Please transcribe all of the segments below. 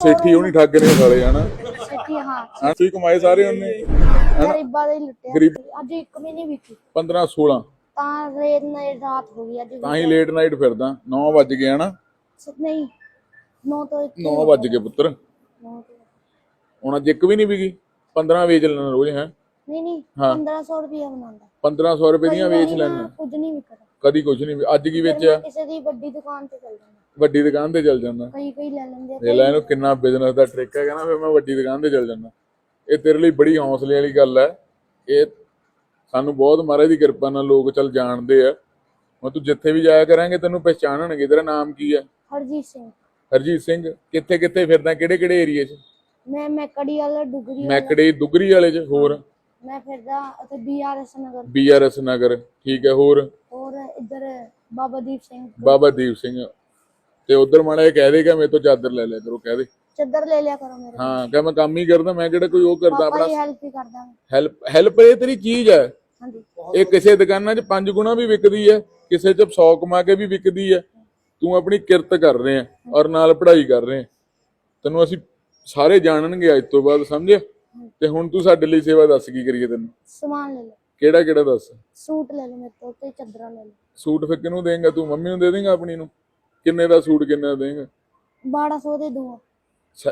ਸੇਠੀ ਹੋਣੀ ਠੱਗ ਨੇ ਸਾਲੇ ਹਨਾ? ਹਾਂ ਹਾਂ ਤੁਸੀਂ ਕਮਾਏ ਸਾਰੇ ਉਹਨੇ ਗਰੀਬਾਂ ਦੇ ਹੀ ਲੁੱਟਿਆ। ਗਰੀਬ- ਅੱਜ ਇੱਕ ਵੀ ਨਹੀਂ ਵਿਕੀ। 15 16 ਤਾਂ ਰੇਤ ਨੇ ਰਾਤ ਹੋ ਗਈ ਅੱਜ ਤਾਂ ਹੀ ਲੇਟ ਨਾਈਟ ਫਿਰਦਾ। 9 ਵੱਜ ਗਏ ਹਨਾ? ਨਹੀਂ 9 ਤੋਂ ਇੱਕ 9 ਵੱਜ ਗਏ ਪੁੱਤਰ। ਹੁਣ ਅੱਜ ਇੱਕ ਵੀ ਨਹੀਂ ਵਿਕੀ। 15 ਵੇਚ ਲੈਣਾ ਰੋਜ਼ ਹੈ? ਨਹੀਂ ਨਹੀਂ ਹਾਂ। 1500 ਰੁਪਏ ਬਣਾਉਂਦਾ। 1500 ਰੁਪਏ ਦੀਆਂ ਵੇਚ ਲੈਣਾ ਕੁਝ ਨਹੀਂ ਵਿਕਦਾ। ਕਦੀ ਕੁਝ ਨਹੀਂ ਅੱਜ ਕੀ ਵੇਚਿਆ? ਕਿਸੇ ਦੀ ਵੱਡੀ ਦੁਕਾਨ ਤੇ ਚਲ ਜਾਂਦਾ। ਵੱਡੀ ਦੁਕਾਨ ਤੇ ਚੱਲ ਜਾਂਦਾ। ਕਈ ਕਈ ਲੈ ਲੈਂਦੇ ਆ ਇਹ ਲੈ ਇਹਨੂੰ ਕਿੰਨਾ ਬਿਜ਼ਨਸ ਦਾ ਟ੍ਰਿਕ ਹੈਗਾ ਨਾ ਫਿਰ ਮੈਂ ਵੱਡੀ ਦੁਕਾਨ ਤੇ ਚੱਲ ਜਾਂਦਾ। ਇਹ ਤੇਰੇ ਲਈ ਬੜੀ ਹੌਸਲੇ ਵਾਲੀ ਗੱਲ ਹੈ। ਇਹ ਸਾਨੂੰ ਬਹੁਤ ਮਹਾਰਾਜ ਦੀ ਕਿਰਪਾ ਨਾਲ ਲੋਕ ਚੱਲ ਜਾਣਦੇ ਆ। ਮੈਂ ਤੂੰ ਜਿੱਥੇ ਵੀ ਜਾਇਆ ਕਰਾਂਗੇ ਤੈਨੂੰ ਪਹਿਚਾਣਨਗੇ। ਤੇਰਾ ਨਾਮ ਕੀ ਹੈ? ਹਰਜੀਤ ਸਿੰਘ। ਹਰਜੀਤ ਸਿੰਘ ਕਿੱਥੇ ਕਿੱਥੇ ਫਿਰਦਾ? ਕਿਹੜੇ ਕਿਹੜੇ ਏਰੀਏ 'ਚ? ਮੈਂ ਮੈਕੜੀ ਵਾਲਾ ਡੁਗਰੀ ਵਾਲਾ। ਮੈਕੜੇ ਦੁਗਰੀ ਵਾਲੇ 'ਚ? ਹੋਰ? ਮੈਂ ਫਿਰਦਾ ਅਤੇ ਬੀਆਰਐਸ ਨਗਰ। ਬੀਆਰਐਸ ਨਗਰ ਠੀਕ ਹੈ। ਹੋਰ? ਹੋਰ ਇੱਧਰ ਬਾਬਾ ਦੀਪ ਸਿੰਘ। ਬਾਬਾ ਦੀਪ ਸਿੰਘ। ਤੇ ਉਧਰ ਮਾੜਾ ਇਹ ਕਹਿ ਦੇਗਾ ਮੇਰੇ ਤੋਂ ਚਾਦਰ ਲੈ ਲਿਆ ਕਰੋ ਕਹਿ ਦੇ। ਚੱਦਰ ਲੈ ਲਿਆ ਕਰੋ ਮੇਰੇ ਹਾਂ ਕਹ ਮੈਂ ਕੰਮ ਹੀ ਕਰਦਾ ਮੈਂ ਕਿਹੜਾ ਕੋਈ ਉਹ ਕਰਦਾ ਪਾਪਾ ਆਪਣਾ? ਹੈਲਪ ਹੀ ਕਰਦਾ। ਮੈਂ। ਹੈਲਪ ਹੈਲਪ ਇਹ ਤੇਰੀ ਚੀਜ਼ ਹੈ। ਹਾਂਜੀ। ਇਹ ਕਿਸੇ ਦੁਕਾਨਾਂ 'ਚ ਪੰਜ ਗੁਣਾ ਵੀ ਵਿਕਦੀ ਹੈ ਕਿਸੇ 'ਚ 100 ਕਮਾ ਕੇ ਵੀ ਵਿਕਦੀ ਹੈ। ਤੂੰ ਆਪਣੀ ਕਿਰਤ ਕਰ ਰਹੇ ਆ ਔਰ ਨਾਲ ਪੜ੍ਹਾਈ ਕਰ ਰਹੇ ਆ ਤੈਨੂੰ ਅਸੀਂ ਸਾਰੇ ਜਾਣਨਗੇ ਅੱਜ ਤੋਂ ਬਾਅਦ ਸਮਝਿਆ? ਤੇ ਹੁਣ ਤੂੰ ਸਾਡੇ ਲਈ ਸੇਵਾ ਦੱਸ ਕੀ ਕਰੀਏ ਤੈਨੂੰ? ਸਮਾਨ ਲੈ ਲਓ। ਕਿਹੜਾ ਕਿਹੜਾ ਦੱਸ? ਸੂਟ ਲੈ ਲਓ ਮੇਰੇ ਤੋਂ ਤੇ ਚੱਦਰਾਂ ਲੈ ਲਓ। ਸੂਟ ਫਿਰ ਕਿਹਨੂੰ ਦੇਂਗਾ ਤੂੰ? ਮੰਮੀ ਨੂੰ ਦੇ ਦੇਂਗਾ ਆਪਣੀ ਨੂੰ? ਕਿੰਨੇ ਦਾ ਸੂਟ ਕਿੰਨੇ ਦਾ ਦੇਂਗਾ? 1200 ਦੇ ਦੂੰਗਾ।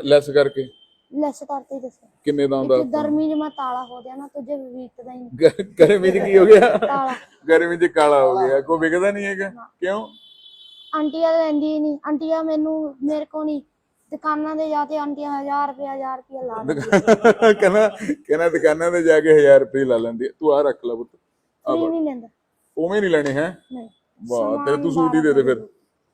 ਲੈਸ ਕਰਕੇ? ਲੈਸ ਕਰਤੇ ਦੱਸੋ। ਕਿੰਨੇ ਦਾ ਆਉਂਦਾ? ਕਿ ਗਰਮੀ 'ਚ ਮੈਂ ਤਾਲਾ ਹੋ ਗਿਆ ਨਾ ਤੁਝੇ ਵੀਕਦਾ ਹੀ ਨਹੀਂ। ਗ- ਗਰਮੀ 'ਚ ਕੀ ਹੋ ਗਿਆ? ਗਰਮੀ 'ਚ ਕਾਲਾ ਹੋ ਗਿਆ। ਕੋਈ ਵਿਕਦਾ ਨਹੀਂ ਹੈਗਾ? ਕਿਉਂ? ਆਂਟੀਆਂ ਲੈਂਦੀ ਹੀ ਨਹੀਂ ਆਂਟੀਆਂ ਮੈਨੂੰ ਮੇਰੇ ਕੋ ਨਹੀਂ। ਦੁਕਾਨਾਂ ਤੇ ਜਾ ਕੇ ਆਂਟੀਆਂ 1000 ਰੁਪਏ 1000 ਰੁਪਏ ਲਾ ਦਿੰਦੀਆਂ ਕਹਿੰਦਾ ਕਹਿੰਦਾ ਦੁਕਾਨਾਂ ਤੇ ਜਾ ਕੇ 1000 ਰੁਪਏ ਲਾ ਲੈਂਦੀ। ਤੂੰ ਆ ਰੱਖ ਲੈ ਪੁੱਤ। ਫ੍ਰੀ ਨਹੀਂ ਲੈਂਦਾ। ਉਵੇਂ ਨਹੀਂ ਲੈਣੇ ਹੈ? ਨਹੀਂ। ਵਾਹ ਤੇਰੇ ਤੂੰ ਸੂਟ ਹੀ ਦੇ ਦੇ ਫਿਰ।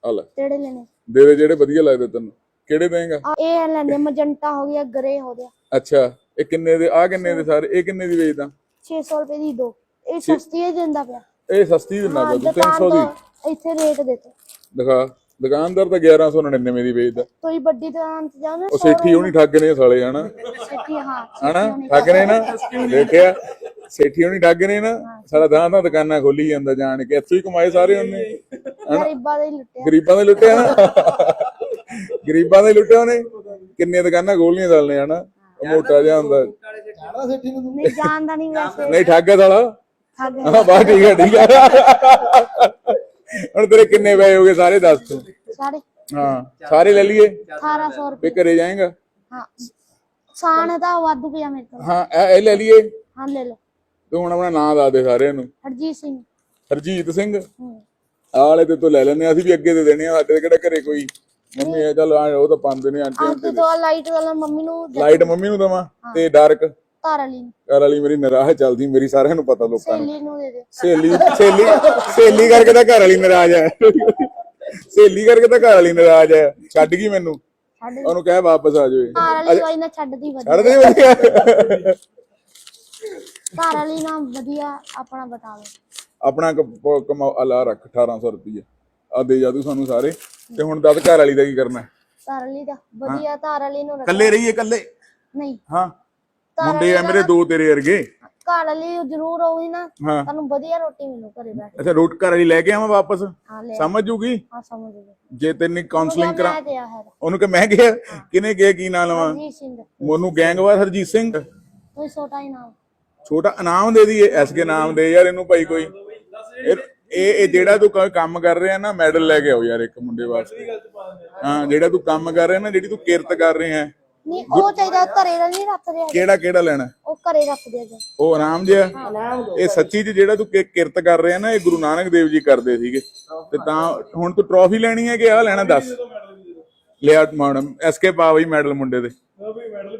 ਆ ਲੈ। ਕਿਹੜੇ ਲੈਣੇ? ਦੇ ਦੇ ਜਿਹੜੇ ਵਧੀਆ ਲੱਗਦੇ ਤੈਨੂੰ। ਕਿਹੜੇ ਦੇਂਗਾ? ਆ ਇਹ ਲੈਂਦੇ ਮਜੰਟਾ ਹੋ ਗਿਆ ਗ੍ਰੇ ਹੋ ਗਿਆ। ਅੱਛਾ ਇਹ ਕਿੰਨੇ ਦੇ ਆ ਕਿੰਨੇ ਦੇ ਸਾਰੇ? ਇਹ ਕਿੰਨੇ ਦੀ ਵੇਚਦਾ? 600 ਰੁਪਏ ਦੀ ਦੋ। ਇਹ ਸਸਤੀ ਹੀ ਦਿੰਦਾ ਪਿਆ। ਇਹ ਸਸਤੀ ਦਿੰਦਾ ਹਾਂ ਪਿਆ ਤੂੰ ਦੁਕਾਨ 300 ਦੀ। ਤੋਂ ਇੱਥੇ ਰੇਟ ਦਿੱਤੇ ਦਿਖਾ। ਦੁਕਾਨਦਾਰ ਤਾਂ 1199 ਦੀ ਵੇਚਦਾ। ਕੋਈ ਵੱਡੀ ਦੁਕਾਨ ਤੇ ਜਾਓ ਨਾ ਉਹ ਸੇਠੀ ਹੋਣੀ ਠੱਗ ਨੇ ਸਾਲੇ ਹਨਾ? ਸੇਠੀ ਹਾਂ ਹਨਾ? ਠੱਗ ਨੇ ਨਾ? ਦੇਖਿਆ? ਸੇਠੀ ਹੋਣੀ ਠੱਗ ਨੇ ਨਾ? ਸਾਲਾ ਤਾਂ ਤਾਂ ਦੁਕਾਨਾਂ ਖੋਲੀ ਜਾਂਦਾ ਜਾਣ ਕੇ ਇੱਥੋਂ ਹੀ ਕਮਾਏ ਸਾਰੇ ਉਹਨੇ। ਗਰੀਬਾਂ ਦੇ ਹੀ ਲੁੱਟਿਆ। ਗਰੀਬਾਂ ਦੇ ਲੁੱਟਿਆ ਨਾ ਗਰੀਬਾਂ ਦੇ ਲੁੱਟਿਆ ਉਹਨੇ। ਕਿੰਨੀਆਂ ਦੁਕਾਨਾਂ ਖੋਲੀਆਂ ਸਾਲੇ ਹਨਾ? ਉਹ ਮੋਟਾ ਜਿਹਾ ਹੁੰਦਾ। ਨਹੀਂ ਜਾਣਦਾ ਨਹੀਂ ਵੈਸੇ ਨਹੀਂ ਠੱਗ ਹੈ ਸਾਲਾ। ਠੱਗ ਹਾਂ। ਬਾ ਠੀਕ ਹੈ ਠੀਕ ਹੈ। ਹੁਣ ਤੇਰੇ ਕਿੰਨੇ ਪਏ ਹੋਗੇ ਸਾਰੇ ਦੱਸ ਤੂੰ। ਸਾਡੇ ਹਾਂ ਸਾਰੇ ਲੈ ਲਈਏ। 1800 ਰੁਪਏ। ਫੇ ਘਰੇ ਜਾਏਗਾ? ਹਾਂ। ਸਾਨ ਦਾ ਵਾਧੂ ਪਿਆ ਮੇਰੇ ਕੋਲ। ਹਾਂ ਇਹ ਇਹ ਲੈ ਲਈਏ। ਹਾਂ ਲੈ ਲਓ। ਤੂੰ ਹੁਣ ਆਪਣਾ ਨਾਂ ਦੱਸ ਦੇ ਸਾਰਿਆਂ ਨੂੰ। ਹਰਜੀਤ ਸਿੰਘ। ਹਰਜੀਤ ਸਿੰਘ? ਹੂੰ। ਆਹ ਵਾਲੇ ਤੇ ਤੋਂ ਲੈ ਲੈਣੇ ਅਸੀਂ ਵੀ ਅੱਗੇ ਦੇ ਦੇਣੇ ਆ ਸਾਡੇ ਕਿਹੜਾ ਘਰੇ ਕੋਈ ਮੰਮੀ ਆ ਚੱਲ ਆ ਉਹ ਤਾਂ ਪਾਉਂਦੇ ਨੇ ਆਂਟੀ ਅੱਜ ਤੋਂ ਲਾਈਟ ਵਾਲਾ ਮੰਮੀ ਨੂੰ ਦੇ- ਲਾਈਟ ਮੰਮੀ ਨੂੰ ਦਵਾਂ ਤੇ ਡਾਰਕ ਧਾਰ ਵਾਲੀ ਨੂੰ। ਘਰ ਵਾਲੀ ਮੇਰੀ ਨਰਾਹ ਚੱਲਦੀ ਮੇਰੀ ਸਾਰਿਆਂ ਨੂੰ ਪਤਾ ਲੋਕਾਂ ਨੂੰ। ਸਹੇਲੀ ਨੂੰ ਦੇ ਦਿਓ ਸਹੇਲੀ ਸਹੇਲੀ ਸਹੇਲੀ ਕਰਕੇ ਤਾਂ ਘਰ ਵਾਲੀ ਨਾਰਾਜ਼ ਹੈ। ਸਹੇਲੀ ਕਰਕੇ ਤਾਂ ਘਰ ਵਾਲੀ ਨਾਰਾਜ਼ ਹੈ। ਛੱਡ ਗਈ ਮੈਨੂੰ। ਉਹਨੂੰ ਕਹਿ ਵਾਪਸ ਆ ਜਾਵੇ। ਵਾਲੀ ਵਾਈ ਨਾ ਛੱਡਦੀ ਵਧੀਆ। ਛੱਡ ਦੇ ਵਧੀਆ। ਧਾਰ ਵਾਲੀ ਨਾ ਵਧੀਆ ਆਪਣਾ ਬਤਾ ਲਓ ਆਪਣਾ ਕਮਾ ਅਲਾ ਰੱਖ 1800 ਰੁਪਏ ਆ ਦੇ ਜਾ ਤੂੰ ਸਾਨੂੰ ਸਾਰੇ। ਤੇ ਹੁਣ ਦੱਸ ਘਰ ਵਾਲੀ ਦਾ ਕੀ ਕਰਨਾ ਹੈ? ਧਾਰ ਵਾਲੀ ਦਾ। ਵਧੀਆ ਧਾਰ ਵਾਲੀ ਨੂੰ ਰੱਖ। ਇਕੱਲੇ ਰਹੀਏ ਇਕੱਲੇ? ਨਹੀਂ। ਹਾਂ। ਮੁੰਡੇ ਆ ਮੇਰੇ ਦੋ ਤੇਰੇ ਵਰਗੇ। ਘਰ ਵਾਲੀ ਜ਼ਰੂਰ ਹੋਊਗੀ ਨਾ ਹਾਂ। ਤੁਹਾਨੂੰ ਵਧੀਆ ਰੋਟੀ ਮਿਲੂ ਘਰੇ ਬੈਠ ਅੱਛਾ ਰੋਟ ਘਰ ਵਾਲੀ ਲੈ ਕੇ ਆਵਾਂ ਵਾਪਸ? ਹਾਂ ਲੈ ਸਮਝ ਜੂਗੀ? ਹਾਂ ਸਮਝ ਗਏ ਜੇ ਤੈਨੂੰ ਕਾਉਂਸਲਿੰਗ ਕਰਾਂ ਮੈਂ ਤੇ ਆ ਹੈ ਉਹਨੂੰ ਕਿ ਮੈਂ ਗਿਆ ਕਿਨੇ ਗਿਆ ਕੀ ਨਾਂ ਲਵਾਂ? ਸਿੰਘ। ਮੋਨੂੰ ਗੈਂਗਵਾਰ ਹਰਜੀਤ ਸਿੰਘ? ਕੋਈ ਛੋਟਾ ਹੀ ਨਾਮ ਛੋਟਾ ਇਨਾਮ ਦੇ ਦਈਏ ਐਸਕੇ ਨਾਮ ਦੇ ਯਾਰ ਇਹਨੂੰ ਭਾਈ ਕੋਈ। ਇਹ ਇਹ ਜਿਹੜਾ ਤੂੰ ਕੰਮ ਕਰ ਰਿਹਾ ਨਾ ਮੈਡਲ ਲੈ ਕੇ ਆਓ ਯਾਰ ਇੱਕ ਮੁੰਡੇ ਵਾਸਤੇ। ਹਾਂ ਜਿਹੜਾ ਤੂੰ ਕੰਮ ਕਰ ਰਿਹਾ ਨਾ ਜਿਹੜੀ ਤੂੰ ਕਿਰਤ ਕਰ ਰਿਹਾ ਹੈ। ਨਹੀਂ ਉਹ ਚਾਹੀਦਾ ਘਰੇ ਦਾ ਨਹੀਂ ਰੱਖਦੇ ਹੈਗੇ। ਕਿਹੜਾ ਕਿਹੜਾ ਲੈਣਾ? ਉਹ ਘਰੇ ਰੱਖਦੇ ਆ ਜੀ। ਉਹ ਆਰਾਮ ਜਿਹਾ। ਇਹ ਸੱਚੀ ਚ ਜਿਹੜਾ ਤੂੰ ਕਿਰਤ ਕਰ ਰਿਹਾ ਨਾ ਇਹ ਗੁਰੂ ਨਾਨਕ ਦੇਵ ਜੀ ਕਰਦੇ ਸੀਗੇ। ਤੇ ਤਾਂ ਹੁਣ ਤੂੰ ਟਰੋਫੀ ਲੈਣੀ ਹੈ ਕਿ ਆ ਲੈਣਾ? ਦੱਸ। ਲਿਆ ਮੈਡਮ ਐਸਕੇ ਪਾ ਬਈ ਮੈਡਲ ਮੁੰਡੇ ਦੇ।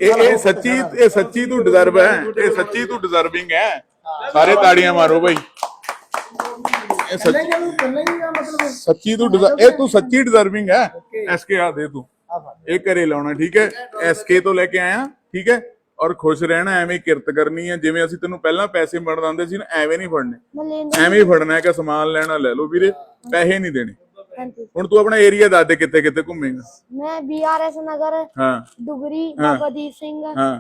ਇਹ ਇਹ ਸੱਚੀ ਇਹ ਸੱਚੀ ਤੂੰ ਡਿਜ਼ਰਵ ਹੈ। ਇਹ ਸੱਚੀ ਤੂੰ ਡਿਜ਼ਰਵਿੰਗ ਹੈ। ਸਾਰੇ ਤਾੜੀਆਂ ਮਾਰੋ ਬਈ। ਇਹ ਸੱਚੀ ਸੱਚੀ ਤੂੰ deser- ਇਹ ਤੂੰ ਸੱਚੀ ਡਿਜ਼ਰਵਿੰਗ ਹੈ। ਐਸਕੇ ਆ ਦੇ ਤੂੰ। ਇਹ ਘਰੇ ਲਾਉਣਾ ਠੀਕ ਹੈ? ਐਸਕੇ ਤੋਂ ਲੈ ਕੇ ਆਇਆ ਠੀਕ ਹੈ? ਔਰ ਖੁਸ਼ ਰਹਿਣਾ ਐਵੇਂ ਹੀ ਕਿਰਤ ਕਰਨੀ ਹੈ। ਜਿਵੇਂ ਅਸੀਂ ਤੈਨੂੰ ਪਹਿਲਾਂ ਪੈਸੇ ਮੜ ਦਿੰਦੇ ਸੀ ਨਾ ਐਵੇਂ ਨਹੀਂ ਫੜਨੇ ਮੈਂ ਲੈਂਦਾ ਐਵੇਂ ਹੀ ਫੜਨਾ ਹੈ ਕਿ ਸਮਾਨ ਲੈਣਾ ਲੈ ਲਓ ਵੀਰੇ ਪੈਸੇ ਨਹੀਂ ਦੇਣੇ। ਹਾਂਜੀ। ਹੁਣ ਤੂੰ ਆਪਣਾ ਏਰੀਆ ਦੱਸ ਦੇ ਕਿੱਥੇ ਕਿੱਥੇ ਘੁੰਮੇਗਾ। ਮੈਂ ਬੀਆਰਐਸ ਨਗਰ ਹਾਂ। ਡੁਗਰੀ ਬਾਬਾ ਦੀਪ ਸਿੰਘ ਹਾਂ।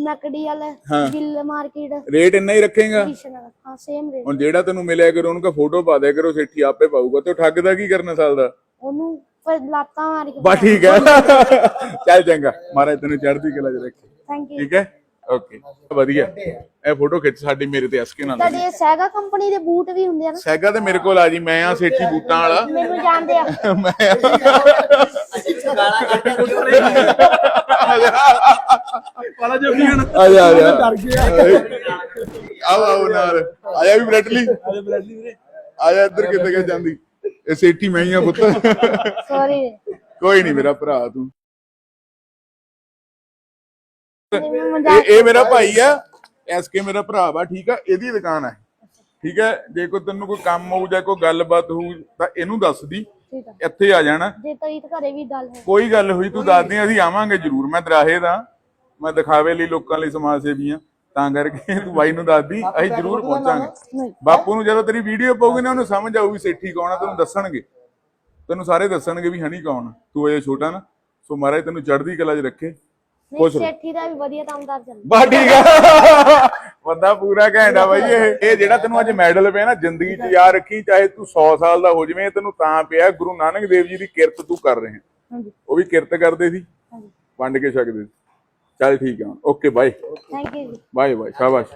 ਨਕੜੀ ਵਾਲਾ ਗਿੱਲ ਮਾਰਕੀਟ। ਰੇਟ ਇੰਨਾ ਹੀ ਰੱਖੇਗਾ? ਕ੍ਰਿਸ਼ਨ ਹਾਂ ਸੇਮ ਰੇਟ ਹੁਣ ਜਿਹੜਾ ਤੈਨੂੰ ਮਿਲਿਆ ਕਰੋ ਉਹਨੂੰ ਕਾ ਫੋਟੋ ਪਾ ਦਿਆ ਕਰੋ ਸੇਠੀ ਆਪੇ ਪਾਊਗਾ। ਤੇ ਉਹ ਠੱਗ ਦਾ ਕੀ ਕਰਨਾ ਸਾਲ ਦਾ? ਉਹਨੂੰ ਪਰ ਲਾਤਾਂ ਮਾਰ ਕੇ ਬਾ ਠੀਕ ਹੈ। ਚੱਲ ਚੰਗਾ। ਮਹਾਰਾਜ ਤੈਨੂੰ ਚੜ੍ਹਦੀ ਕਲਾ ਚ ਰੱਖੇ। ਥੈਂਕ ਯੂ ਠੀਕ ਹੈ? ਓਕੇ ਵਧੀਆ। ਇਹ ਫੋਟੋ ਖਿੱਚ ਸਾਡੀ ਮੇਰੇ ਤੇ ਐਸਕੇ ਨਾਲ। ਤੁਹਾਡੇ ਸੈਗਾ ਕੰਪਨੀ ਦੇ ਬੂਟ ਵੀ ਹੁੰਦੇ ਆ ਨਾ। ਸੈਗਾ ਤੇ ਮੇਰੇ ਕੋਲ ਆ ਜੀ ਮੈਂ ਆ ਸੇਠੀ ਬੂਟਾਂ ਵਾਲਾ। ਮੈਨੂੰ ਜਾਣਦੇ ਆ। ਮੈਂ ਵਾਲਾ ਜੋ ਵੀ ਹੁਣ ਆ ਜਾ ਆ ਜਾ। ਡਰ ਗਿਆ ਆਓ ਆਓ ਨਾਲ। ਆ ਜਾ ਵੀ ਬ੍ਰੈਡਲੀ ਵੀਰੇ। ਆ ਜਾ ਇੱਧਰ ਕਿੱਥੇ ਕਿ ਜਾਂਦੀ। ਇਹ ਸੇਠੀ ਮੈਂ ਹੀ ਆ ਪੁੱਤ। ਸੌਰੀ ਕੋਈ ਨਹੀਂ ਮੇਰਾ ਭਰਾ ਤੂੰ। ਇਹ ਇਹ ਮੇਰਾ ਭਾਈ ਆ ਐਸਕੇ ਮੇਰਾ ਭਰਾ ਵਾ ਠੀਕ ਆ? ਇਹਦੀ ਦੁਕਾਨ ਹੈ ਠੀਕ ਹੈ ਜੇ ਕੋਈ ਤੈਨੂੰ ਕੋਈ ਕੰਮ ਹੋਊ ਜਾਂ ਕੋਈ ਗੱਲਬਾਤ ਹੋਊ ਤਾਂ ਇਹਨੂੰ ਦੱਸ ਦੀ। ਠੀਕ ਆ। ਇੱਥੇ ਆ ਜਾਣਾ। ਜੇ ਤਰੀਤ ਘਰੇ ਵੀ ਗੱਲ ਹੈ ਕੋਈ ਗੱਲ ਹੋਈ ਤੂੰ ਦੱਸ ਦੇ ਅਸੀਂ ਆਵਾਂਗੇ ਜ਼ਰੂਰ। ਮੈਂ ਦਰਾਹੇ ਦਾ ਮੈਂ ਦਿਖਾਵੇ ਲਈ ਲੋਕਾਂ ਲਈ ਸਮਾਜ ਸੇਵੀ ਆ। ਤਾਂ ਕਰਕੇ ਤੂੰ ਬਾਈ ਨੂੰ ਦੱਸ ਦੀ ਅਸੀਂ ਜ਼ਰੂਰ ਪਹੁੰਚਾਂਗੇ। ਬਾਪੂ ਨੂੰ ਜਦੋਂ ਤੇਰੀ ਵੀਡੀਓ ਪਾਉਗੀ ਨਾ ਉਹਨੂੰ ਸਮਝ ਆਊਗੀ ਸੇਠੀ ਕੌਣ ਆ ਤੈਨੂੰ ਦੱਸਣਗੇ। ਤੈਨੂੰ ਸਾਰੇ ਦੱਸਣਗੇ ਵੀ ਹਣੀ ਕੌਣ ਆ। ਤੂੰ ਅਜੇ ਛੋਟਾ ਨਾ ਸੋ ਮਹਾਰਾਜ ਤੈਨੂੰ ਚੜ੍ਹਦੀ ਕਲਾ 'ਚ ਰੱਖੇ। ਨਹੀਂ ਸੇਠੀ ਦਾ ਵੀ ਵਧੀਆ ਕੰਮਦਾਰ ਚੱਲਦਾ ਬਾ ਠੀਕ ਆ। ਬੰਦਾ ਪੂਰਾ ਘੈਂਟਾ ਬਾਈ ਇਹ। ਇਹ ਜਿਹੜਾ ਤੈਨੂੰ ਅੱਜ ਮੈਡਲ ਪਿਆ ਨਾ ਜ਼ਿੰਦਗੀ 'ਚ ਯਾਦ ਰੱਖੀ ਚਾਹੇ ਤੂੰ 100 ਸਾਲ ਦਾ ਹੋ ਜਾਵੇਂ ਇਹ ਤੈਨੂੰ ਤਾਂ ਪਿਆ ਗੁਰੂ ਨਾਨਕ ਦੇਵ ਜੀ ਦੀ ਕਿਰਤ ਤੂੰ ਕਰ ਰਿਹਾ ਹਾਂਜੀ। ਉਹ ਵੀ ਕਿਰਤ ਕਰਦੇ ਸੀ ਹਾਂਜੀ। ਵੰਡ ਕੇ ਛਕਦੇ ਸੀ। ਚੱਲ ਠੀਕ ਆ okay bye. Thank you ji. Bye bye. ਸ਼ਾਬਾਸ਼।